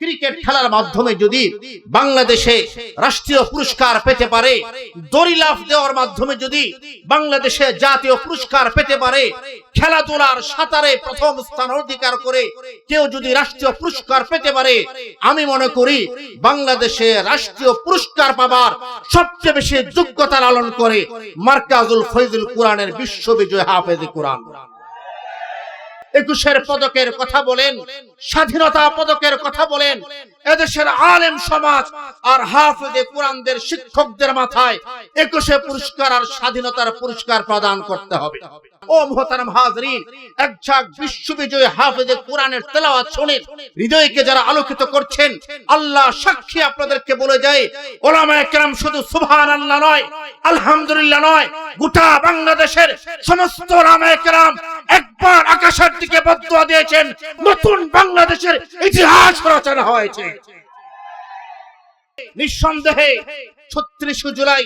Cricket খেলার মাধ্যমে যদি বাংলাদেশে রাষ্ট্রীয় পুরস্কার পেতে পারে, দড়ি লাফ দেওয়ার মাধ্যমে যদি বাংলাদেশে জাতীয় পুরস্কার পেতে পারে, খেলাধুলার সাঁতারে প্রথম স্থান অধিকার করে কেউ যদি রাষ্ট্রীয় পুরস্কার পেতে পারে, আমি মনে করি বাংলাদেশে রাষ্ট্রীয় পুরস্কার পাবার সবচেয়ে বেশি যোগ্যতা লালন করে মার্কাজুল ফৈজুল কোরআনের বিশ্ববিজয় হাফেজ কোরআন। একুশের পদকের কথা বলেন, স্বাধীনতা পদকের কথা বলেন, এদেশের আলেম সমাজ আর হাফেজে কোরআনদের শিক্ষকদের মাথায় একুশে পুরস্কার আর স্বাধীনতার পুরস্কার প্রদান করতে হবে। ও মোহতারাম হাজরিন এক ঝাঁক বিশ্ববিজয়ী হাফেজে কোরআনের তেলাওয়াত শুনে হৃদয়কে যারা আলোকিত করছেন, আল্লাহ সাক্ষী আপনাদেরকে বলে যায় ওলামা একরাম শুধু সুবহান আল্লাহ নয়, আলহামদুলিল্লাহ নয়, গোটা বাংলাদেশের সমস্ত ওলামা একরাম একবার আকাশের দিকে বদুয়া দিয়েছেন, নতুন বাংলাদেশের ইতিহাস রচনা হয়েছে। নিঃসন্দেহে ছত্রিশে জুলাই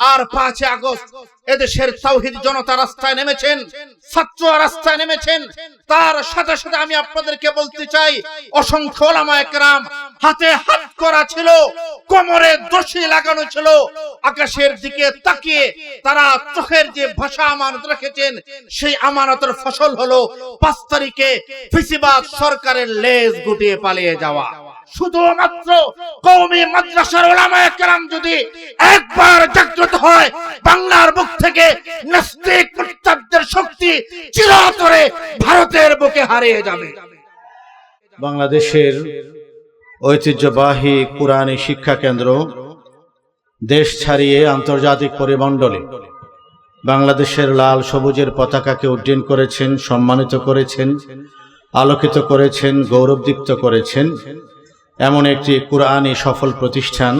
আর পাঁচে আগস্ট এদেশের তাওহিদ জনতা রাস্তায় নেমেছেন, ছাত্র রাস্তায় নেমেছেন। তার সাথে সাথে আমি আপনাদেরকে বলতে চাই, অসংখ্য ওলামা একরাম, হাতে হাত করা ছিল, কোমরে দোষী লাগানো ছিল, আকাশের দিকে তাকিয়ে তারা চোখের যে ভাষা আমানত রেখেছেন, সেই আমানতের ফসল হলো পাঁচ তারিখে ফিসিবাদ সরকারের লেজ গুটিয়ে পালিয়ে যাওয়া। শুধুমাত্র কৌমি মাদ্রাসার ওলামায়ে কেরাম যদি একবার জাগ্রত হয়, বাংলার বুক থেকে নাস্তিক মুরতাদদের শক্তি চিরতরে ভারতের বুকে হারিয়ে যাবে। বাংলাদেশের ঐতিহ্যবাহী কোরআনী শিক্ষা কেন্দ্র দেশ ছাড়িয়ে আন্তর্জাতিক পরিমণ্ডলে বাংলাদেশের লাল সবুজের পতাকাকে উড্ডীন করেছেন, সম্মানিত করেছেন, আলোকিত করেছেন, গৌরবদীপ্ত করেছেন। এমন একটি কোরআনী সফল প্রতিষ্ঠান।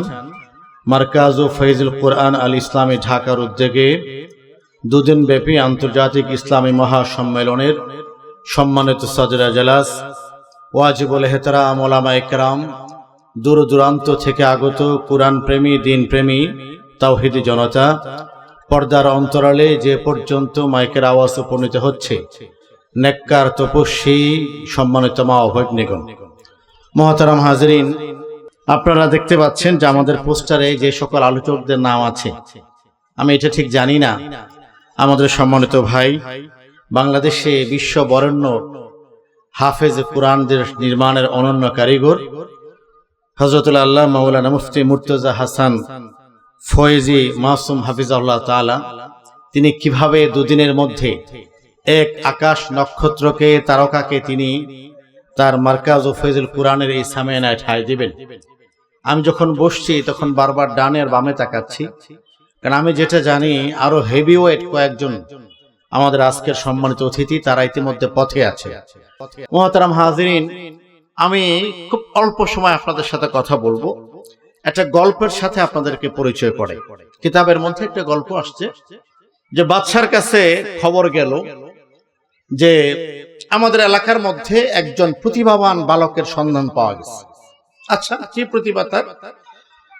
মার্কাজ ও ফৈজুল কোরআন আল ইসলামী ঢাকার উদ্যোগে দুদিন ব্যাপী আন্তর্জাতিক ইসলামী মহাসম্মেলনের সম্মানিত সজরা জেলাস ওয়াজিবুল হেতরাম ওলামা একরাম দূর দূরান্ত থেকে আগত কোরআন প্রেমী, দিন প্রেমী, তাওহিদি জনতা পর্দার অন্তরালে যে পর্যন্ত মাইকের আওয়াজ উপনীত হচ্ছে। নেককার তপস্বী সম্মানিত মা অভৈগ্নিগণ মহতারাম হাজরিন, আপনারা দেখতে পাচ্ছেন যে আমাদের পোস্টারে যে সকল আলোচকদের নাম আছে। আমি এটা ঠিক জানি না। আমাদের সম্মানিত ভাই, বাংলাদেশে বিশ্ব বরেণ্য হাফেজ কোরআনদের নির্মাণের অনন্য কারিগর হজরতুল্লাহ আল্লাহ মাওলানা মুফতি মুর্তজা হাসান ফয়েজি মাসুম হাফিজাল্লাহ তাআলা, তিনি কীভাবে দুদিনের মধ্যে এক আকাশ নক্ষত্রকে, তারকাকে তিনি তার মার্কাজ ও ফৈজুল কোরআনের এই সামেনায় ঠাঁই দিবেন। আমি যখন বসছি, তখন বারবার ডানে আর বামে তাকাচ্ছি। কারণ আমি যেটা জানি, আরও হেভি ওয়েট কয়েকজন আমাদের আজকের সম্মানিত অতিথি, তারা ইতিমধ্যে পথে আছে। মহাতারাম হাজিরিন, আমি খুব অল্প সময় আপনাদের সাথে কথা বলব। একটা গল্পের সাথে আপনাদেরকে পরিচয় করে। কিতাবের মধ্যে একটা গল্প আসছে, যে বাদশার কাছে খবর গেল যে আমাদের এলাকার মধ্যে একজন প্রতিভাবান বালকের সন্ধান পাওয়া গেছে। আচ্ছা কি প্রতিভা তার?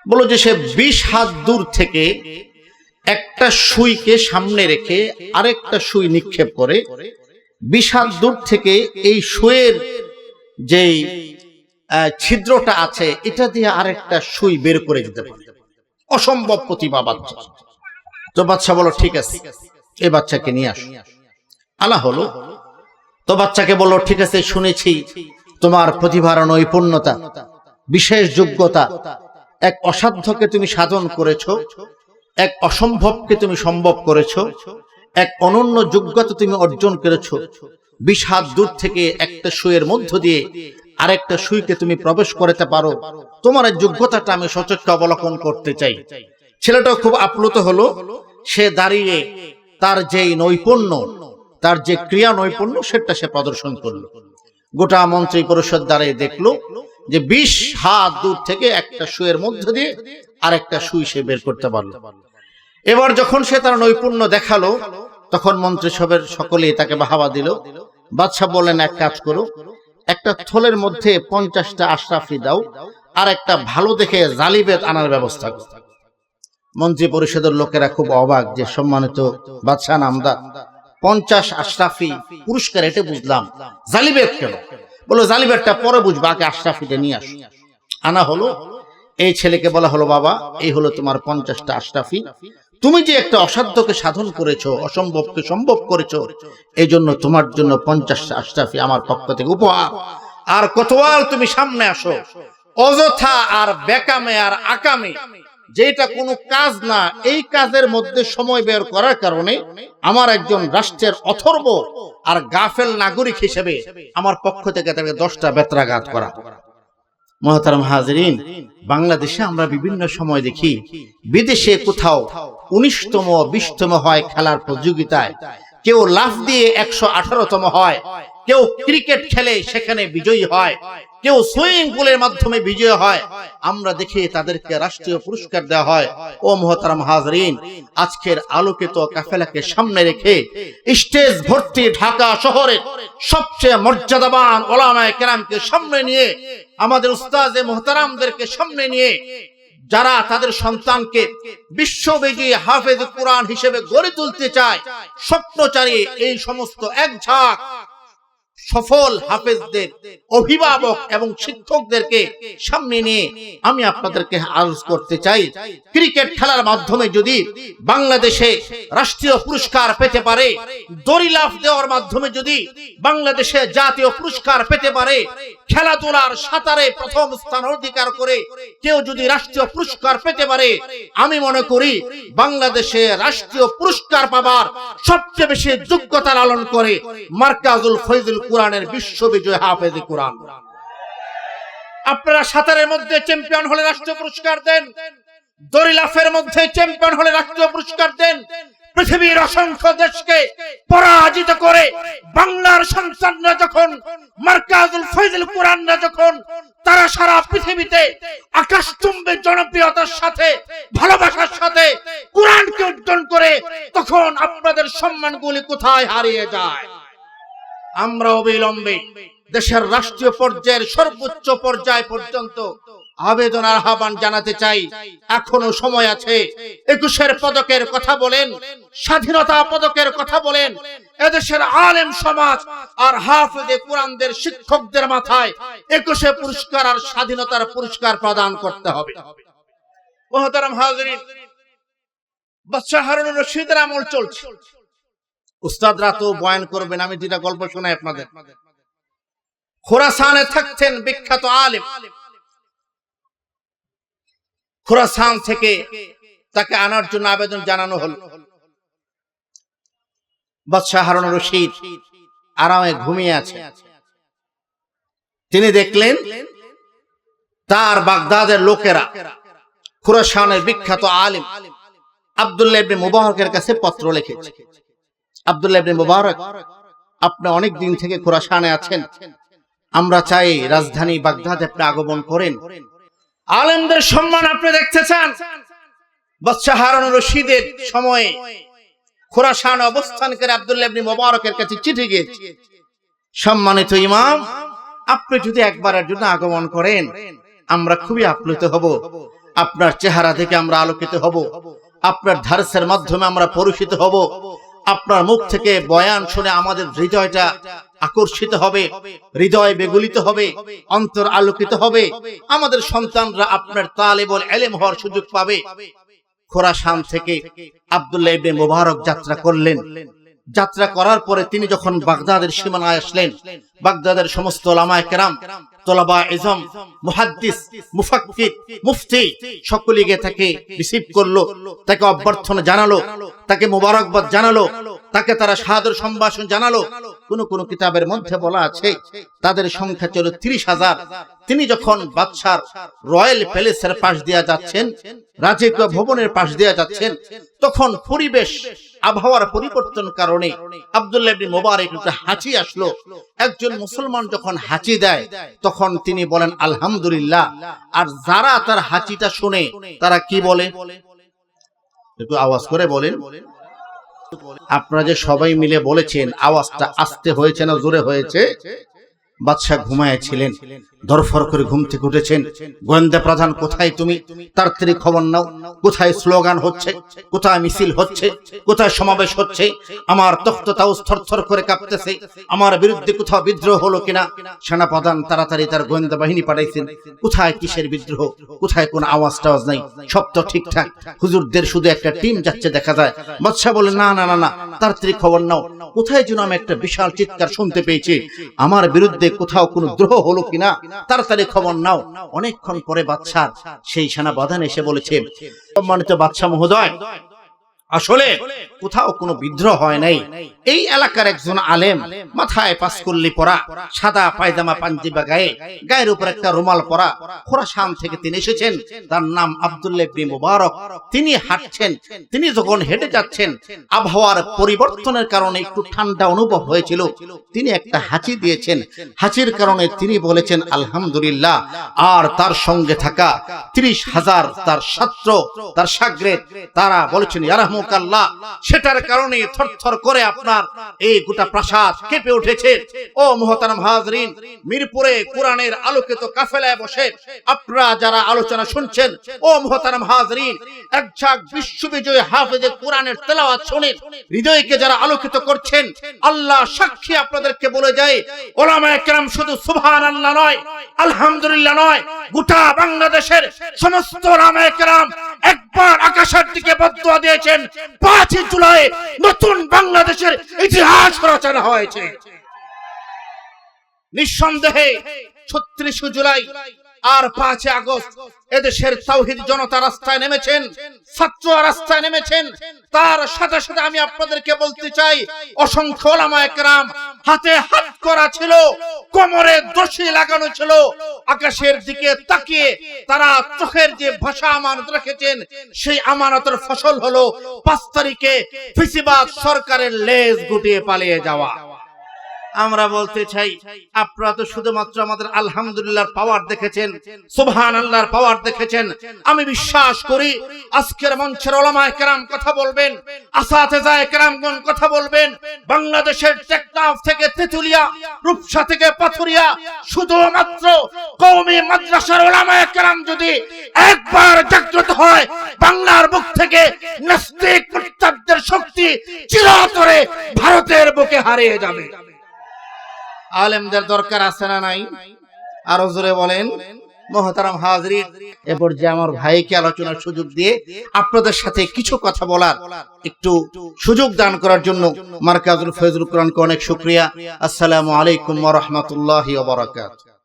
বলো যে সে বিশ হাত দূর থেকে একটা সুইকে সামনে রেখে আরেকটা সুই নিক্ষেপ করে। বিশ হাত দূর থেকে এই সুয়ের যেই ছিদ্রটা আছে, এটা দিয়ে আরেকটা সুই বের করে দিতে পারে। অসম্ভব প্রতিভা বাচ্চা। তো বাচ্চা বলো, ঠিক আছে, এই বাচ্চাকে নিয়ে আসো। আলা হলো তো বাচ্চাকে বলল ঠিক আছে, শুনেছি তোমার প্রতিভার নৈপুণ্যতা, বিশেষ যোগ্যতা। এক অসাধ্যকে তুমি সাধন করেছ, এক অসম্ভবকে তুমি সম্ভব করেছ, এক অনন্য যোগ্যতা তুমি অর্জন করেছ। বিশ দূর থেকে একটা সুইয়ের মধ্য দিয়ে আরেকটা সুইকে তুমি প্রবেশ করতে পারো। তোমার যোগ্যতাটা আমি সচক্ষে অবলোকন করতে চাই। ছেলেটা খুব আপ্লুত হলো। সে দাঁড়িয়ে তার যেই নৈপুণ্য তার যে ক্রিয়া নৈপুণ্য, সেটা সে প্রদর্শন করল। গোটা মন্ত্রী পরিষদ দাঁড়িয়ে দেখল যে বিশ হাত দূর থেকে একটা সুয়ের মধ্য দিয়ে আরেকটা সুই সে বের করতে পারল। এবার যখন সে তার নৈপুণ্য দেখাল, তখন মন্ত্রী সবের সকলেই তাকে বাহাবা দিল। বাদশাহ বললেন, এক কাজ করো, একটা থলের মধ্যে পঞ্চাশটা আশরাফি দাও, আর একটা ভালো দেখে জালিবেদ আনার ব্যবস্থা মন্ত্রী পরিষদের লোকেরা খুব অবাক যে সম্মানিত বাদশাহ নামদার পঞ্চাশ আশরাফি পুরস্কার এটা বুঝলাম জালিবেদ কেন? বলো জালিবারটা পরে বুঝবা, আগে আশরাফিটা নিয়ে আসো। আনা হলো, এই ছেলেকে বলা হলো, বাবা, এই হলো তোমার পঞ্চাশটা আশরাফি। তুমি যে একটা অসাধ্যকে সাধন করেছ, অসম্ভবকে সম্ভব করেছ এই জন্য তোমার জন্য পঞ্চাশটা আশরাফি আমার পক্ষ থেকে উপহার। আর কতবার তুমি সামনে আসো, অযথা আর বেকামে আর আকামে যেটা কোনো কাজ না, এই কাজের মধ্যে সময় বের করার কারণে আমার একজন রাষ্ট্রের অথর্ব আর গাফেল নাগরিক হিসেবে আমার পক্ষ থেকে তাকে দশটা বেত্রাঘাত করা। মহতারাম হাজরিন, বাংলাদেশে আমরা বিভিন্ন সময় দেখি বিদেশে কোথাও উনিশতম বিশতম হয় খেলার প্রতিযোগিতায়। কেউ লাফ দিয়ে একশো আঠারোতম হয়, কেউ ক্রিকেট খেলে সেখানে বিজয়ী হয়। কেউ সুইমিং পুলের মাধ্যমে বিজয় হয়, আমরা দেখি তাদেরকে রাষ্ট্রীয় পুরস্কার দেওয়া হয়। ও মহতারাম হাজরিন, আজকের আলোকিত কাফেলাকে সামনে রেখে স্টেজ ভর্তি ঢাকা শহরের সবচেয়ে মর্যাদাবান ওলামায়ে কেরামকে সামনে নিয়ে, আমাদের উস্তাজে মোহতারামদেরকে সামনে নিয়ে, যারা তাদের সন্তানকে বিশ্ববিজয়ী হাফেজ কোরআন হিসেবে গড়ে তুলতে চায়, স্বপ্নচারী এই সমস্ত এক ঝাঁক সফল হাফেজদের অভিভাবক এবং শিক্ষকদেরকে সামনে নিয়ে আমি আপনাদেরকে আলোচ করতে চাই। ক্রিকেট খেলার মাধ্যমে যদি বাংলাদেশে রাষ্ট্রীয় পুরস্কার পেতে পারে দড়ি লাফ দেওয়ার মাধ্যমে যদি বাংলাদেশে জাতীয় পুরস্কার পেতে পারে, খেলাধুলার সাঁতারে প্রথম স্থান অধিকার করে কেউ যদি রাষ্ট্রীয় পুরস্কার পেতে পারে, আমি মনে করি বাংলাদেশে রাষ্ট্রীয় পুরস্কার পাবার সবচেয়ে বেশি যোগ্যতা লালন করে মার্কাজুল ফৈজুল কোরআনের বিশ্ববিজয় হাফেজ কোরআন। আপনারা সাঁতারের মধ্যে চ্যাম্পিয়ন হলে রাষ্ট্রীয় পুরস্কার দেন দড়িলাফের মধ্যে চ্যাম্পিয়ন হলে রাষ্ট্রীয় পুরস্কার দেন, পৃথিবীর অসংখ্য দেশকে পরাজিত করে বাংলার সন্তানরা যখন, মার্কাজুল ফৈজুল কোরআনরা যখন, তারা সারা পৃথিবীতে আকাশচুম্বে জনপ্রিয়তার সাথে, ভালোবাসার সাথে কোরআনকে অর্জন করে, তখন আপনাদের সম্মানগুলি কোথায় হারিয়ে যায়? আমরা অবিলম্বে দেশের রাষ্ট্রীয় পর্যায়ের সর্বোচ্চ পর্যায় পর্যন্ত আবেদন আহ্বান জানাতে চাই। এখনও সময় আছে। একুশের পদকের কথা বলেন, স্বাধীনতা পদকের কথা বলেন। এদেশের আলেম সমাজ আর হাফেজে কোরআনদের শিক্ষকদের মাথায় একুশে পুরস্কার আর স্বাধীনতার পুরস্কার প্রদান করতে হবে। মহতারাম হাজরিন, বাদশাহ হারুন রশিদের আমল চলছে। উস্তাদরা তো বয়ান করবেন, আমি যেটা গল্প শোনাই আপনাদের। খোরাসানে থাকতেন বিখ্যাত আলেম। খোরাসান থেকে তাকে আনার জন্য আবেদন জানানো হল। বাদশাহ হারুন রশিদ আরামে ঘুমিয়ে আছে। তিনি দেখলেন তার বাগদাদের লোকেরা খুরাসানের বিখ্যাত আলিম আব্দুল্লাহ ইবনে মুবারকের কাছে পত্র লিখেছে। ইবনে মুবারক, আপনি অনেক দিন থেকে আছেন। আমরা চাই রাজধানী আপনি আগমন করেন। আলেমদের সম্মান আপনি দেখতে চান? বাদশাহ রশিদের সময়ে অবস্থান করে ইবনে মুবারকের কাছে চিঠি গিয়েছে। সম্মানিত ইমাম, আপনি যদি একবারের জন্য আগমন করেন, আমরা খুবই আপ্লুত হব। আপনার চেহারা থেকে আমরা আলোকিত হব। আপনার ধারসের মাধ্যমে আমরা পরিচিত হব। আপনার মুখ থেকে বয়ান শুনে আমাদের হৃদয়টা আকর্ষিত হবে, হৃদয় বেগুলিত হবে, অন্তর আলোকিত হবে। আমাদের সন্তানরা আপনার তালেবল এলেম হওয়ার সুযোগ পাবে। খোরাসান থেকে আব্দুল্লাহ ইবনে মুবারক যাত্রা করলেন। যাত্রা করার পরে তিনি যখন বাগদাদের সীমানায় আসলেন, বাগদাদের সমস্ত লামায় কেরাম তোলাবা এজম, মুহাদ্দিস মুফাক্কির মুফতি সকলে গিয়ে তাকে রিসিভ করল, তাকে অভ্যর্থনা জানালো, তাকে মোবারকবাদ জানালো তাকে তারা সাদর সম্ভাষণ জানালো। কোন কোন কিতাবের মধ্যে বলা আছে, তাদের সংখ্যা ছিল ত্রিশ হাজার। তিনি যখন বাদশার রয়্যাল প্যালেসের পাশ দিয়া যাচ্ছেন, রাজকীয় ভবনের পাশ দিয়া যাচ্ছেন, তখন পরিবেশ, আবহাওয়ার পরিবর্তন কারণে আব্দুল্লাহ ইবনে মোবারক হাঁচি আসলো। একজন মুসলমান যখন হাঁচি দেয়, তখন তিনি বলেন, আলহামদুলিল্লাহ। আর যারা তার হাঁচিটা শুনে, তারা কি বলে? একটু আওয়াজ করে বলেন। আপনারা যে সবাই মিলে বলেছেন আওয়াজটা আসতে হয়েছে না জোরে হয়েছে? বাদশাহ ঘুমায়েছিলেন দরফর করে ঘুম থেকে উঠেছেন। গোয়েন্দা প্রধান, কোথায় তুমি? তাড়াতাড়ি খবর নাও। কোথায় স্লোগান হচ্ছে? কোথায় মিছিল হচ্ছে? কোথায় সমাবেশ হচ্ছে? আমার তখ্ত তাও থরথর করে কাঁপতেছে। আমার বিরুদ্ধে কোথাও বিদ্রোহ হলো কিনা? সেনাপ্রধান তাড়াতাড়ি তার গোয়েন্দা বাহিনী পাঠাইছেন। কোথায় কিসের বিদ্রোহ? কোথায় কোন আওয়াজ টাওয়াজ নাই? সব তো ঠিকঠাক। হুজুরদের শুধু একটা টিম যাচ্ছে দেখা যায়। বাদশাহ বলে না না না না, তাড়াতাড়ি খবর নাও। কোথায় যেন আমি একটা বিশাল চিৎকার শুনতে পেয়েছি। আমার বিরুদ্ধে কোথাও কোনো দ্রোহ হলো কিনা, তাড়াতাড়ি খবর নাও। অনেকক্ষণ পরে বাদশার সেই সেনা বাধান এসে বলেছে, সম্মানিত বাদশাহ মহোদয় আসলে কোথাও কোনো বিদ্রোহ হয় নাই। এই এলাকার একজন আলেম মাথায় পাঁচকল্লি পরা, সাদা পায়জামা, পাঞ্জিবা গায়ে, গায়ের উপর একটা রুমাল পরা খোরাসান থেকে তিনি এসেছেন। তার নাম আব্দুল্লাহ ইবনে মুবারক। তিনি হাঁটছেন, তিনি যখন হেঁটে যাচ্ছেন, আবহাওয়ার পরিবর্তনের কারণে একটু ঠান্ডা অনুভব হয়েছিল। তিনি একটা হাঁচি দিয়েছেন। হাঁচির কারণে তিনি বলেছেন, আলহামদুলিল্লাহ, আর তার সঙ্গে থাকা ত্রিশ হাজার তার ছাত্র, তার সাগরেদ তারা বলেছেন ইয়ারহামুকাল্লাহ সেটার কারণে থরথর করে আপনার এই গোটা প্রাসাদ কেঁপে উঠেছে। ও মোহতারাম হাজরিন, মিরপুরে কোরআনের আলোকিত কাফেলায় বসে আপনারা যারা আলোচনা শুনছেন, ও মোহতারাম হাজরিন, এক ঝাঁক বিশ্ববিজয়ী হাফেজে কোরআনের তেলাওয়াত শুনে হৃদয়কে যারা আলোকিত করছেন, আল্লাহ সাক্ষী আপনাদেরকে বলে যায় ওলামা একরাম শুধু সুবহান আল্লাহ নয়, আলহামদুলিল্লাহ নয়, গোটা বাংলাদেশের সমস্ত ওলামা একরাম একবার আকাশের দিকে বদুয়া দিয়েছেন। পাঁচই জুলাই নতুন বাংলাদেশের ইতিহাস রচনা হয়েছে। নিঃসন্দেহে ছত্রিশ জুলাই আর পাঁচই আগস্ট এদেশের তাওহিদ জনতা রাস্তায় নেমেছেন ছাত্র রাস্তায় নেমেছেন। তার সাথে সাথে আমি আপনাদেরকে বলতে চাই, অসংখ্য ওলামা একরাম, হাতে হাত করা ছিল, কোমরে দোষী লাগানো ছিল। আকাশের দিকে তাকিয়ে তারা চোখের যে ভাষা আমানত রেখেছেন, সেই আমানতের ফসল হলো পাঁচ তারিখে ফিসিবাদ সরকারের লেজ গুটিয়ে পালিয়ে যাওয়া। আমরা বলতে চাই, আপনারা তো শুধুমাত্র আমাদের আলহামদুলিল্লাহর পাওয়ার দেখেছেন সুবহান আল্লাহর পাওয়ার দেখেছেন। আমি বিশ্বাস করি, আজকের মঞ্চের ওলামায়ে কেরাম কথা বলবেন আসাতেজায়ে কেরামগণ কথা বলবেন, বাংলাদেশের টেকনাফ থেকে তেতুলিয়া, রূপসা থেকে পাথুরিয়া, শুধুমাত্র কওমি মাদ্রাসার ওলামায়ে কেরাম যদি একবার জাগ্রত হয়, বাংলার বুক থেকে নাস্তিক মুরতাদদের শক্তি চিরতরে ভারতের বুকে হারিয়ে যাবে। আলেমদের দরকার আছে না নাই? আরও জোরে বলেন, মহতারাম হাজরিন, এ পর্যায়ে আমার ভাইকে আলোচনার সুযোগ দিয়ে আপনাদের সাথে কিছু কথা বলার একটু সুযোগ দান করার জন্য মার্কাজুল ফয়জুল কোরআনকে অনেক শুক্রিয়া। আসসালামু আলাইকুম ওয়া বারাকাতুহু।